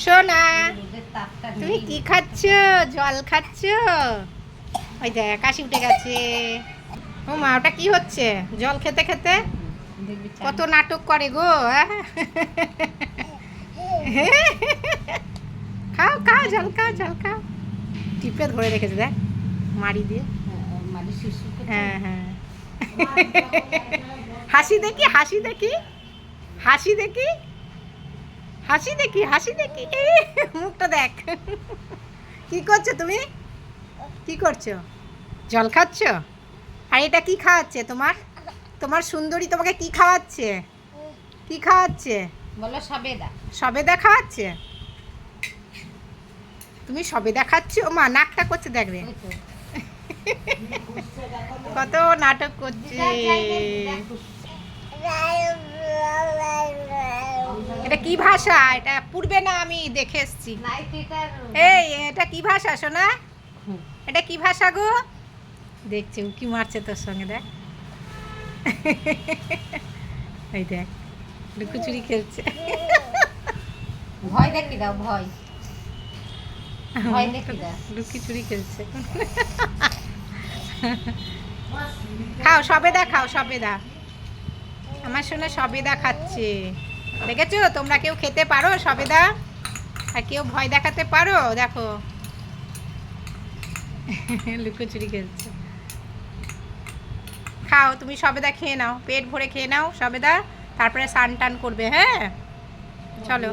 সোনা, তুমি। কি খাচ্ছ? জল খাচ্ছ? ওই দেখ, কাশি উঠে গেছে। ও মা, ওটা কি হচ্ছে? জল খেতে খেতে? কত নাটক করে গো হ্যাঁ? খাও খাও, জল খাও জল খাও। টিপে ধরে রেখেছে, দেখ মারি দিয়ে। হ্যাঁ হ্যাঁ। হাসি দেখি হাসি দেখি হাসি দেখি। হাসি দেখি হাসি দেখি। মুখটা দেখ। কি করছ তুমি? কি করছ? জল খাচ্ছ? আর এটা কি খাওয়াচ্ছে তোমার? তোমার সুন্দরী তোমাকে কি খাওয়াচ্ছে? কি খাওয়াচ্ছে? বলো সবেদা। সবেদা খাওয়াচ্ছে? তুমি সবেদা খাচ্ছ? মা নাকটা করছে দেখবে কত নাটক করছে। এটা কি ভাষা? এটা পূর্বে না আমি দেখে এসছি। এই এটা কি ভাষা শোনা এটা কি ভাষা গো? দেখছে উকি মারছে তোর সঙ্গে দেখ। এই দেখ লুকোচুরি খেলছে। ভয় দেখি দাও ভয়। ভয় দেখি দাও লুকিচুরি খেলছে। খাও সবেদা খাও সবেদা। আমার শোনা সবেদা খাচ্ছে। দেখেছ? তোমরা কেউ খেতে পারো সবেদা? আর কেউ ভয় দেখাতে পারো? দেখো। লুকোচুরি খেলছে। খাও, তুমি সবেদা খেয়ে নাও। পেট ভরে খেয়ে নাও সবেদা। তারপরে সান টান করবে হ্যাঁ? চলো।